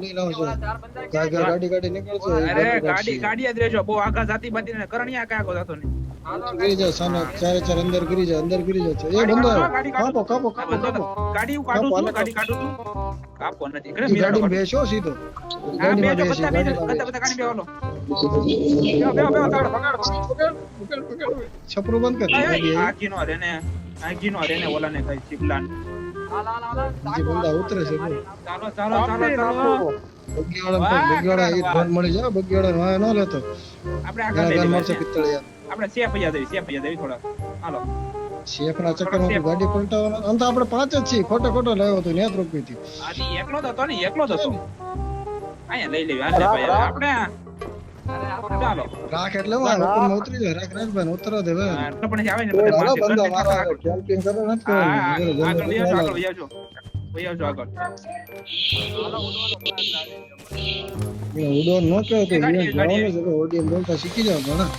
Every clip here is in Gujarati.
ગાડી ગાડી ગાડી અરે ગાડી ગાડી જ રહેજો. બહુ આગા જાતી બાતી ને કરણિયા કાકો જાતો નહીં. ગીરી જાય સાના ચારે ચાર અંદર ગીરી જાય અંદર ગીરી જાય એ બંધો કાપો કાપો કાપો બંધો કાપો. તો. ગાડી હું કાઢું છું ગાડી કાઢું છું. કાપો નથી. ઘરે ઈ મિરાડો બેસો સીધો. હા, ગાડીમાં બેસી બધા બધા ગાડી બેસો, હાલો. બેહો, બેહો, બેહો, તાવડો, પકડ, પકડ, પકડ, પકડ, પકડ. છપરું બંધ કર. આ રેને, આ ઘીનો રેને કઈ ચીપલાને. બીજી બંદા ઉતરે છે ચાલો, ચાલો, ચાલો, ચાલો. બગીવાળા ઈ ફોન મળી જાય. બગીવાળાને વાંહે ન લેતો આપણે આગળ લઈ ઘર લેવા મળશે છે. પિત્તળિયા આપણે સેફ પૈયા દેવી સેફ પૈયા દેવી થોડા હાલો. શેફના ચક્કરમાં તું ગાડી પલટાવવાનો. તો આપણે પાંચ જ છીએ. ખોટો ખોટો લાવ્યો તો ન્યાત રોકવી હતી. એકલો જ હતો ને એકલો જ હતો. અહીંયા લઈ લેવી હાલે ભાઈ આપણે ચાલો રાખ એટલે હું ઉતરી જાય રાખ રાખ ભાઈ ઉતરવા દે ભાઈ આ આવે ને બધા હાલો મારશે. મારો આગળ કેમ્પિંગ કરો નથી હા, આગળ વહી આવજો, આગળ બરોબર. આવજો. વહી આવજો આગળ. એ ન કહે તો એ ગાડી, event એ ગાડી. જવાનું છે બોલતા શીખી જાવ ઘણા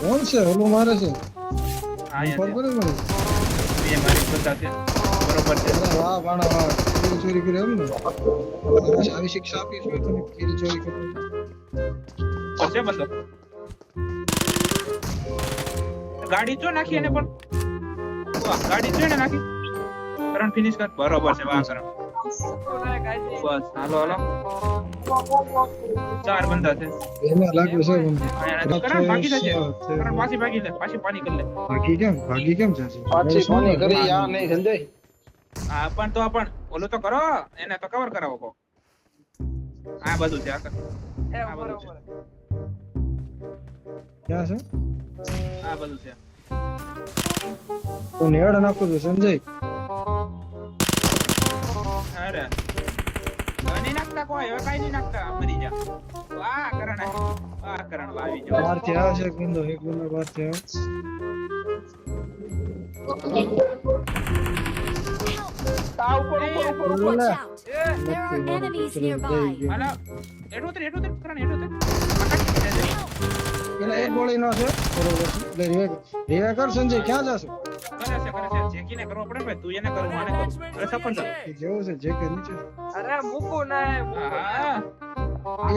કોણ છે? ઓલું મારે છે હા, છે. એ મારી શ્રદ્ધા છે. બરોબર છે. વાહ ભાણા વાહ ચોરી ચોરી કરી એમ ને આવી- આવી શિક્ષા આપી તને ચોરી ચોરી કરી છે બંદો? ગાડી ચો નાખી એને પણ. ગાડી ચો નાખી. કરણ ફિનિશ કર. બરોબર છે વાહ કરણ. બસ હાલો હાલો. ચાર બંદા છે. એમાં લાગ્યું છે મને. કરણ ભાગી જશે કરણ પાછી ભાગી લે પાછી પાણી કરી લે. ભાગી કેમ? ભાગી કેમ જશે? પાછી કોની કરી આ નહીં સંજય. હા પણ તો પણ ઓલું તો કરો એને તો કવર કરાવો કો આ બધું છે આ બધું છે ક્યાં છે? આ બધું છે. તો નેડ નાખું છું સંજય અરે. નહીં નાખતા કોઈ હવે કઈ નહીં નાખતા મરી જા. વાહ કરણ વાહ કરણ આવી જાઓ. બહારથી આવે છે એક બંદો એક બંદો બહારથી આવે Watch out! There are enemies nearby. હાલો એઠું ઉતર એઠું ઉતર કરણ એઠું ઉતર. પેલા એક ગોળી નો છે. બરોબર છે રિવે રિવે કર સંજય ક્યાં જાશો? કરે છે કરે છે. જેકીને કરવો પડે ભાઈ તું એને કરું આને કરું. અરે સપન સર એ છે જે કે નીચે. અરે મૂકું ને. હા.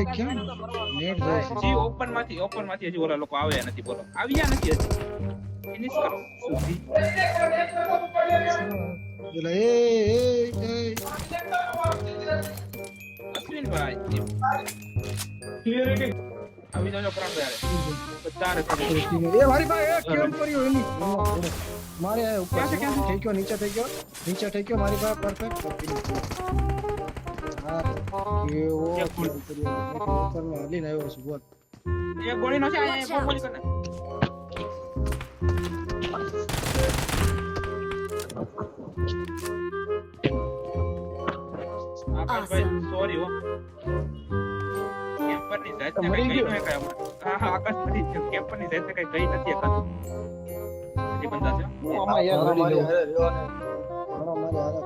એ કેમ? નેટ જાય છે. જી ઓપનમાંથી ઓપનમાંથી હજી ઓલા લોકો આવ્યા નથી બોલો. આવ્યા નથી હજી. ફિનિશ કરો. સુધી પેલા એ એ એ અશ્વિનભાઈ આવી જાજો પ્રાણભાઈ હારે. બધા હારે તમે. એ મારી પાસે એ કેમ કર્યું એની મારે આ ઉપર ક્યાં છે, ક્યાં છે? થઈ ગયો નીચે થઈ ગયો નીચે થઈ ગયો મારી પાસે પરફેક્ટ હા એવો એક ફૂલ. ઉપરમાં હલીને આવ્યો છું બોલ એક ગોળીનો છે અહીંયા Awesome. sorry હો. કેમ્પરની જાતને મરી કહી ન શકાય હા, હા, આકાશ મરી કેમ્પરની જાતને કંઈ કહી નથી શકાતું. હજી બંધા છે. હું આમાં યાર મારી મારી હારે રહ્યો ને. મારા મારી હારે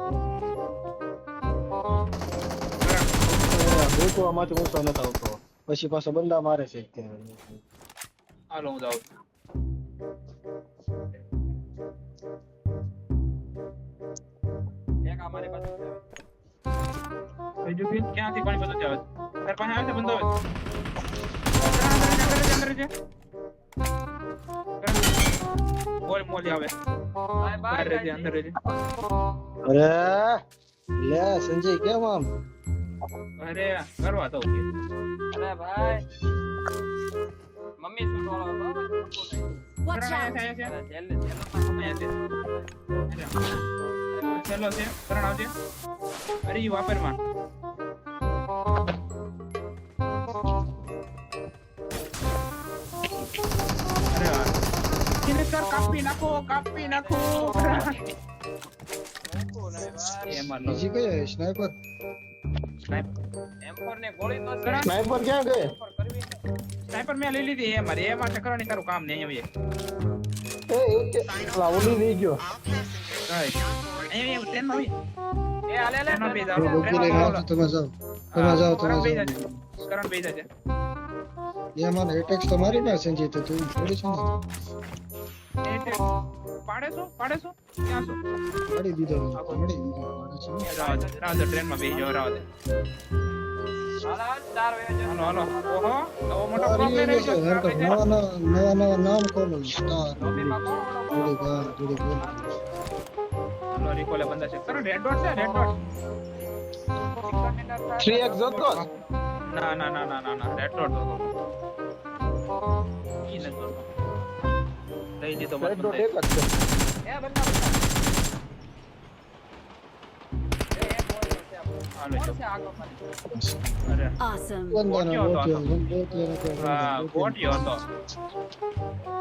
ભૂખવામાંથી ઊંચો નતો આવતો પછી પાછો બંદા મારે છે હાલો, હું જાઉં છું. એક આ પાસે છે. બીજું ફીલ ક્યાંથી પાણી બધું આવે છે તાર પાસે આવે છે બંધો આવે છે અંદર રહેજે, અંદર રહેજે, અંદર રહેજે. મોલ મોલી આવે બાય બહાર બાય રહેજે અંદર રહેજે અરે લે સંજય કેમ આમ અરે કરવા દઉં કે અરે ભાઈ મમ્મી શું બોલો હતો ભાઈ? મૂકું નહીં. Watch કરણ out! આયા કિનેસર કાપી નાખો કાપી નાખો મૂકું નહીં ભાઈ. એમાં લો બીજી કઈ સ્નાઈપર M4 ને ગોળી તો છે. કરણ સ્નાઈપર ક્યાં ગઈ? M4 કરવી છે. સ્નાઈપર મેં લઈ લીધી એ મારી ચક્રની તારું કામ નહીં એ ઓલી રહી ગયો. એ તમે જાઓ. તમે જાઓ. તમે જાઓ. કરણ બેસી જાજે. એ મને એટેક્સ તો મારી ના સંજય તો તું થોડી છે ને? એ તે પાડે છો? પાડે છો? ક્યાં છો? પાડી દીધો પાડી દીધો પાડે છે. રાવ દે રાવ દે ટ્રેનમાં બેસી જાવ રાવ હાલો, હાલ, ચાર વાગ્યા હાલો હાલો. ઓહો નવો મોટો પ્રોબ્લેમ છે, હેર તો નવા નવા નવા નવા નામ ખોલો સ્ટાર. ગાર હાલો રિકોલે બંધા છે. કરો રેડ ડોટ છે રેડ ના ના ના ના ના રેડ ડોટ જોતો. ઈ નથી જોતો. લઈ લીધો મત એક જ છે. એ બંદા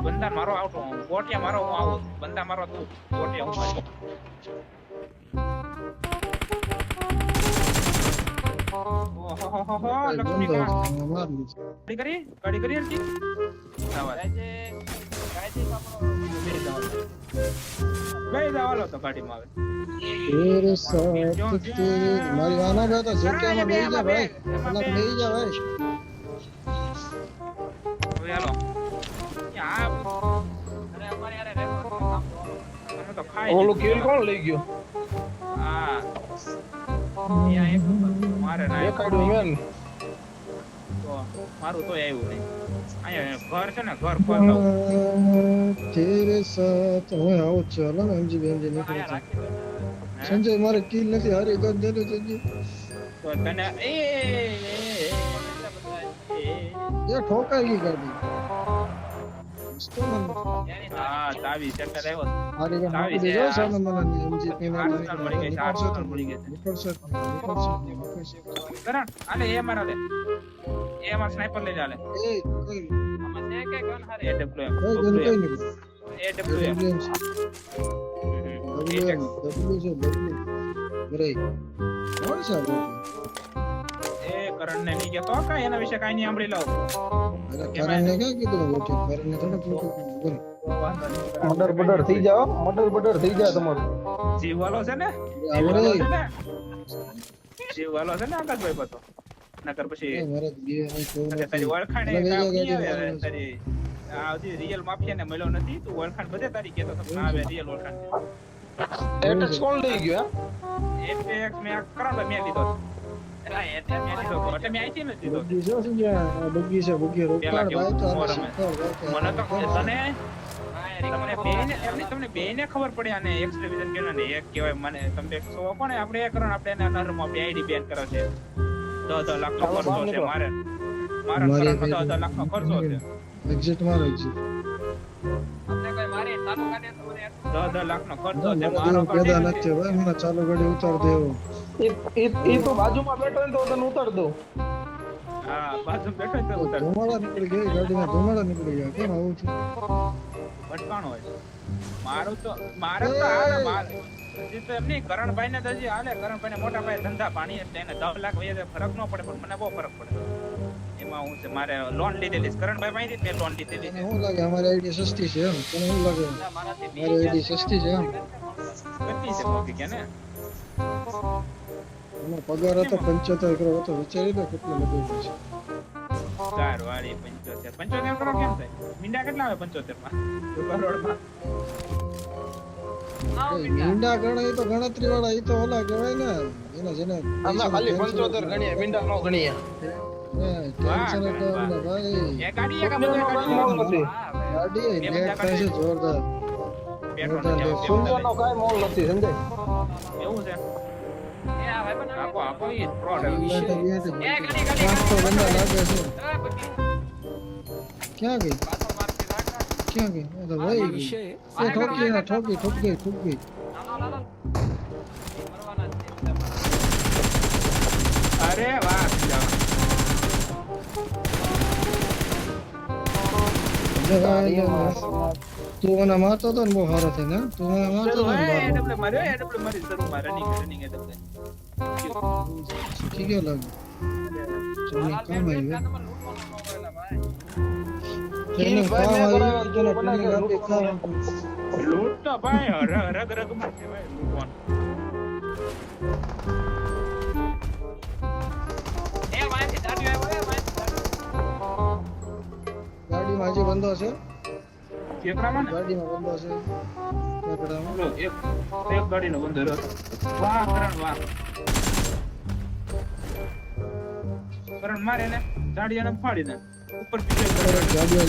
બંદા મારી? આવતો ગોટિયા મારો હું આવું. બંદા મારો તું ગોટિયા હું કરી. ગાડી કરી તો ઓલું. કિલ કોણ લઈ ગયો? હા. ત્યાં મારે ના તો મારું તોય આવ્યું નહીં. ઘર છે ને ઘર તેરે સાથ હું આવું ને એમજી બેનજી નીકળે. સંજય મારે કિલ નથી હારી ગદ દેલું સંજય તો તને એ એ, ઠોકાઈ ગઈ ગાડી હા સેન્ટર આવ્યો દેજો મને મળી ગઈ છે, આઠ નીકળશે તો મળી ગઈ નીકળશે નીકળશે કરણ આલે એ મારા લે એ મારા સ્નાઈપર લઈ લે એ આમાં છે કે ગન એ હારે એમ એ ડબ્લ્યુ એમ છે. બરે કોણ છે આ લોકો? એ કરણ ને નહીં કેતો કાંઈ એના વિશે કાંઈ નહીં સાંભળી લઉં અરે કરણને ક્યાં કીધું ઓકે કરણને થોડું ખોટું કીધું બોલ મર્ડર બર્ડર થઈ જાઓ મર્ડર બર્ડર થઈ જાય તમારું જીવ વાલો છે ને જીવ વાલો આવડે છે ને જીવ વાલો છે ને આકાશભાઈ બધો નકર પછી એ મારે બે નહીં તો અરે તારી ઓળખાણ મને એ કામ લઈ નહીં જાય આવે ગાડી તારી આ હજી રિયલ માફિયા ને મળ્યો નથી તું ઓળખાણ બધે તારી કેતો તો ના આવે રિયલ ઓળખાણ એટેક્સ કોણ લઈ ગયો છે એટેક્સ મેં આ કરણ મેં લીધો તો. તો તો તમને ખબર પડી આને એક્સ ડિવિઝન કેનો ને એક કહેવાય મને તમને સો પણ આપણે એ કરણ આપણે એના બેન કરે છે દસ દસ લાખ ખર્ચો છે મારે મારા લાખ નો ખર્ચો છે ચાલુ ગાડી ઉતાર દેવો એ એ- એ તો બાજુમાં બેઠો ને તો તને ઉતાર દો હા બાજુ બેઠો છે ઉતર ધુમાડા નીકળી ગઈ ગાડીમાં ધુમાડા નીકળી ગયા. કેમ આવું છે? ભટકાણો હોય. મારું તો મારે તો હાલે મારે. હજી તો એમ નહીં કરણભાઈ ને તો હજી હાલે. કરણભાઈ ને મોટા ભાઈ ધંધા પાણી એટલે એને દસ લાખ વયે ફરક ન પડે પણ મને બહુ ફરક પડે. એમાં હું છે મારે લોન લીધેલી છે. કરણભાઈ પાસેથી મેં લોન લીધેલી છે? શું લાગે અમારી આઈડી સસ્તી છે એમ. તને શું લાગે? ના, મારાથી બી મારી આઈડી સસ્તી છે એમ. કેટલી છે મોંઘી કે ને? એનો પગાર હતો પંચોતેર કરોડ હતો વિચારી દો કેટલો લગાવ્યો છે. ચાર વાળી પંચોતેર. પંચોતેર કેમ થાય? મીંડા કેટલા આવે પંચોતેરમાં કરોડમાં મીંડા. તો ગણતરી વાળા એ તો ઓલા કહેવાય ને એના જેને ખાલી પંચોતેર ગણીએ મીંડા નો ગણીએ. ભાઈ જોરદાર. ક્યાં ગઈ. ક્યાં ગઈ વહી ગઈ એ ઠોકી ના. અરે વાહ તું મને મારતો હતો ને બહુ સારો થઈને? તું મને મારતો હતો ને એ બાર ડબલ માર્યો એ મારી શરૂ મારે રનિંગ રનિંગ એ ડબલ શીખી ગયો લાગે ચલો કામ આવ્યું લૂંટ તો ભાઈ રગ રગમાં ભાઈ લૂંટવાનું ગાડીમાં હજી બંધો છે? ગાડીમાં બંધો છે. ઠેકડામાં. એક એક ગાડીનો બંધો હતો વાહ કરણ વાહ. કરણ મારે ને ઝાડિયાને ફાડી ઉપર પીછે ગાડીઓ.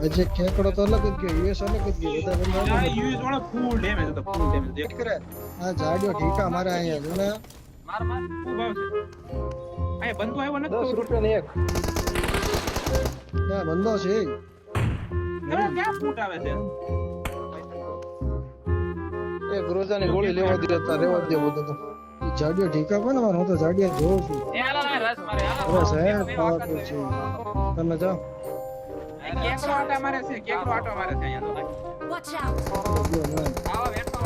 હજી ઠેકડો તો અલગ જ ગયો યુએસ અલગ જ ગયો બધા બંધો આ યુએસ વાળો ફૂલ ડેમેજ હતો ફૂલ ડેમેજ દેખ કરે આ જાડિયો ઠીકા મારે અહીંયા જો ને માર માર. ખૂબ ભાવ છે. અહીંયા બંધો આવ્યો નથી રૂપિયાની એક. ના બંધો છે. ના ક્યાં ફૂટ આવે છે. એ ગ્રોજાની ગોળી લેવા દે તા રેવા દે બધું તો. જાડિયો ઠીકા કોને મારે? હું તો જાડિયા જોઉં છું. રસ મારે સાહેબ બે પાવરફુલ છે. તમે જાઓ. આ કેકડો આટા મારે છે કેકડો આટો મારે છે અહીંયા. આવા બેઠો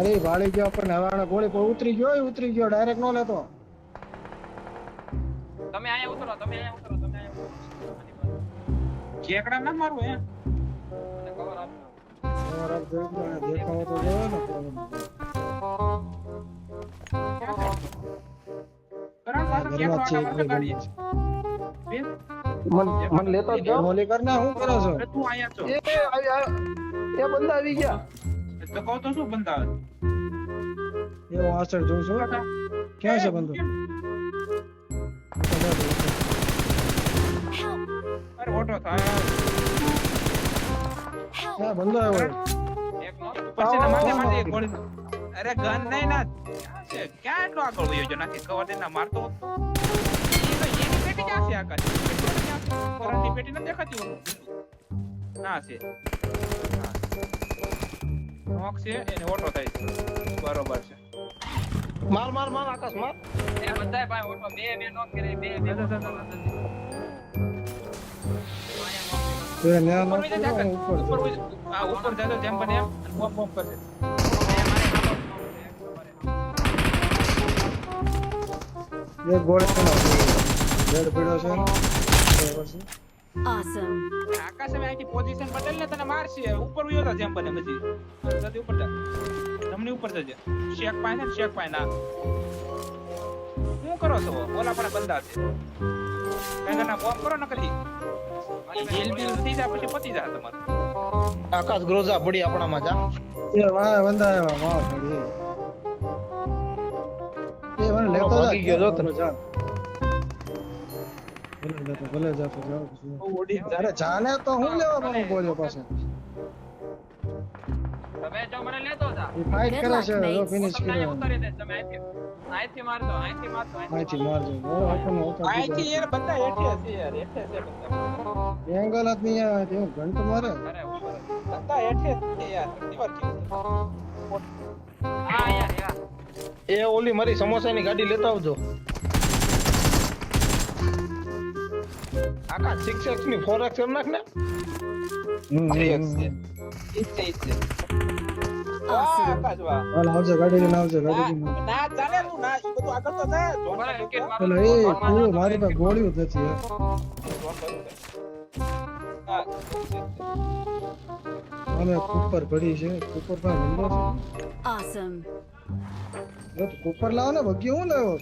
અરે ભાળી ગયો પણ હવાના ગોળી પર ઉતરી ગયો ઉતરી ગયો ડાયરેક્ટ નો લેતો. તમે અહીંયા ઉતરો તમે અહીંયા ઉતરો તમે અહીંયા ઉતરો. કેકડા ના મારું હે? કવર આપ જોઈ લો, આ દેખાવો તો જોયો ને. આટા મારે ગાડી મન મન લેતા જ જાઓ. કર ના હું કરો છો? તું આયા છો. એ આવી એ બંદા આવી ગયા. તો કહો તો શું બંદા એ હું આસર જોઉં છું. ક્યાં છે બંદો. અરે ઓટો થાય. હા બંધો આવ્યો એક નો પછી ના માથે માથે ગોળી અરે ગન નહીં ના. ક્યાં એટલો આગળ વયો જો નાખી દે ના મારતો હોત પેટી નથી દેખાતી ના છે નોક છે એને ઓટો થાય છે બરોબર છે માર માર માર આકાશ માર એ બધાય ભાઈ ઓટો બે બે નોક કરી બે બે જતા, જતા, જતા. ઉપર ઉપર ઉપર જો. વઈ જા. હા ઉપર જાજો જેમ બને એમ બોમ્બ બોમ્બ કરશે એક ગોળ છે રેડ પડ્યો બરાબર છે Awesome. આકાશ હવે અહીંથી પોઝિશન બદલ ને તને મારશે. ઉપર વયો જા જેમ બને પછી. જલ્દી ઉપર જા. જમણી ઉપર જજે. શેક પાય ને શેક પાય ના. શું કરો છો? ઓલા પણ બંદા છે. કઈ બોમ્બ કરો ન કરી બિલ થઈ જાય પછી પતી જાય તમારે. આકાશ ગ્રોજા પડી આપણામાં જા. એ વાહ બંધા આવ્યા વાહ પડી એ મને લેતો ભાગી ગયો જો તને. જા. ભલે લેતો ભલે જાતો જાઓ પછી. ઓડી અરે જાને તો હું લેવા પણ બોલ્યો પાસે તમે જો મને લેતો જા. એ ફાઇટ કરે છે. જો ફિનિશ કરે ઉતારી તમે અહીંથી આઈથી મારજો અહીંથી મારજો અહીંથી મારજો. ઓ આપણને હોતા આઈથી યાર બધા હેઠે છે યાર હેઠે છે બધા. એંગલ જ નહીં આવે તે ઘંટ મારે. અરે બધા હેઠે છે યાર કેટલી વાર કીધું હા અહીંયા યાર. એ ઓલી મારી સમોસાની ગાડી લેતા આવજો. આકાશ સિક્સ એક્સની ફોર એક્સ એમ નાખ ને છે ઈચ્છે ઈચ્છે વિકેટ કે. મારો. પાસે ગોળીઓ નથી અમે કુપર પડી છે એ કુપર લાવો ને ભગ્યો હું લાવ્યો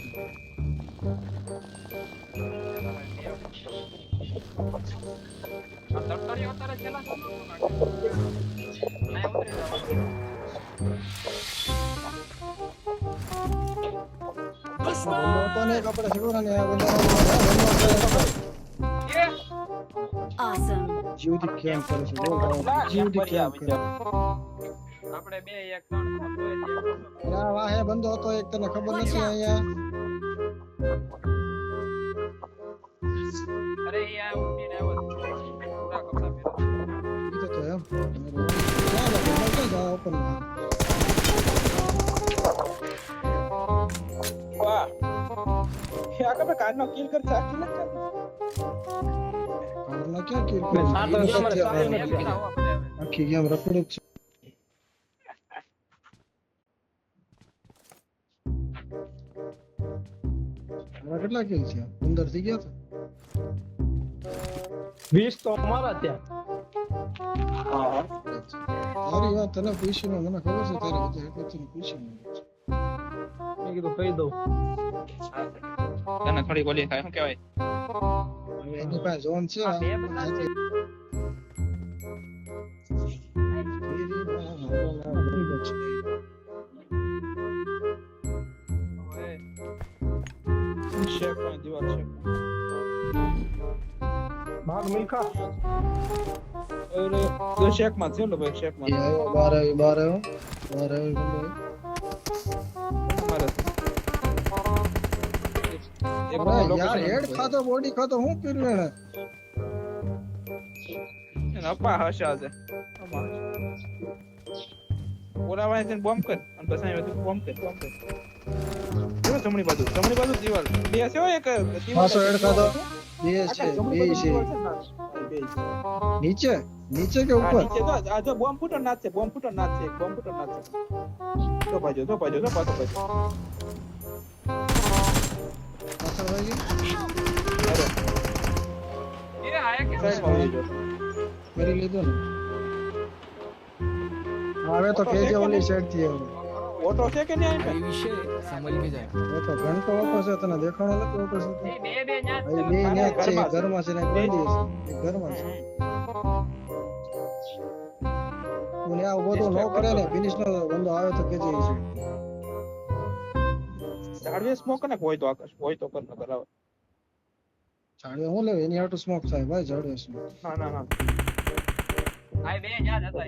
Awesome. જીવથી કેમ કરે છે? જીવથી કેમ કરે? આપણે બે એક ત્રણ બંધો હતો એક તને ખબર નથી અહીંયા? અરે એ આ ઉઠીને આવ્યો છે. પૂરા કપડાં પહેરીને. ઈ તો છે એમ ચાલો બંધો ક્યાં જાવ ઓપન વાહ એ આગળ મેં કાનનો કિલ કર ચાકી ન કર કારના ક્યાં કિલ ને સાત વાગે અમારે સાત એમ નથી. બધા હોવા પડે હવે. આખી ગેમ રખડે જ છે તારા કેટલા કિલ છે પંદર થઈ ગયા છે વીસ તો અમારા ત્યાં. તારી વાત તને પૂછીને મને ખબર છે તારે બધું પૂછી પૂછીને. મેં કીધું કહી દઉં. તને થોડી બોલી થાય શું કહેવાય? એની પાસે ઝોન છે. ભાગ અરે જો શેકમાં છે ભાઈ શેકમાં આવ્યો બાર આવ્યો બાર આવ્યો બાર આવ્યો ગમે તમારે એક અરે location યાર હેડ ખાતો બોડી ખાતો હું કર્યું એને એને અપા હશા છે અપા. ઓલા વાળા છે બોમ્બ કર અને પછી અહીં બધું બોમ્બ કર બોમ્બ કર જમણી બાજુ જમણી બાજુ દીવાલ બે છે એક દીવાલ ખાતો બે છે બે છે બે નીચે નીચે કે ઉપર? નીચે તો આ જો બોમ્બ ફૂટર નાચ છે બોમ્બ ફૂટો નાચ છે બોમ્બ ફૂટો નાચ છે જો બાજુ જો બાજુ જો પાછો બાજુ પાછળ ભાઈ અરે એ આયા કે કરી લીધો ને. હવે તો કેજે ઓલી સાઈડથી હવે. ઓટો છે કે નહીં એ વિશે સમજ કે જાય ઓટો ઘંટો ઓટો છે તને દેખાડો નથી ઓટો છે બે બે ન્યાત બે ન્યાત છે ઘરમાં છે ને કોઈ દિવસ ઘરમાં છે. મને આ ઊભો તો નો કરે ને ફિનિશ નો બંદો આવે તો કે જઈ છે. સ્મોક ને કોઈ તો આકાશ હોય તો કર બરાબર કરાવે. જાડવે હું લેવે? એની હાટુ સ્મોક થાય ભાઈ જાડવે સ્મોક ના ના ના. આ બે ન્યા હતા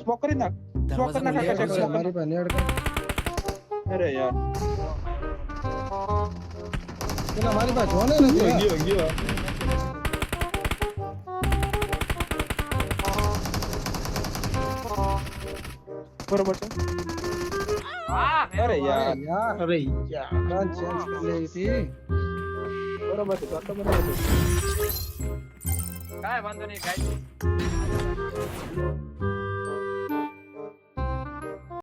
સ્મોક કરી નાખ. સ્મોક કરી નાખ આકાશ, અરે, સ્મોક મારી પાસે નેડ કર. અરે યાર. પેલા મારી પાસે જોને નથી ગયો ગયો. બરોબર છે? અરે અરે યાર. યાર. અરે યાર ગન કરી લેવી હતી બરોબર છે તો બરોબર છે. કાંઈ વાંધો નહીં કાંઈ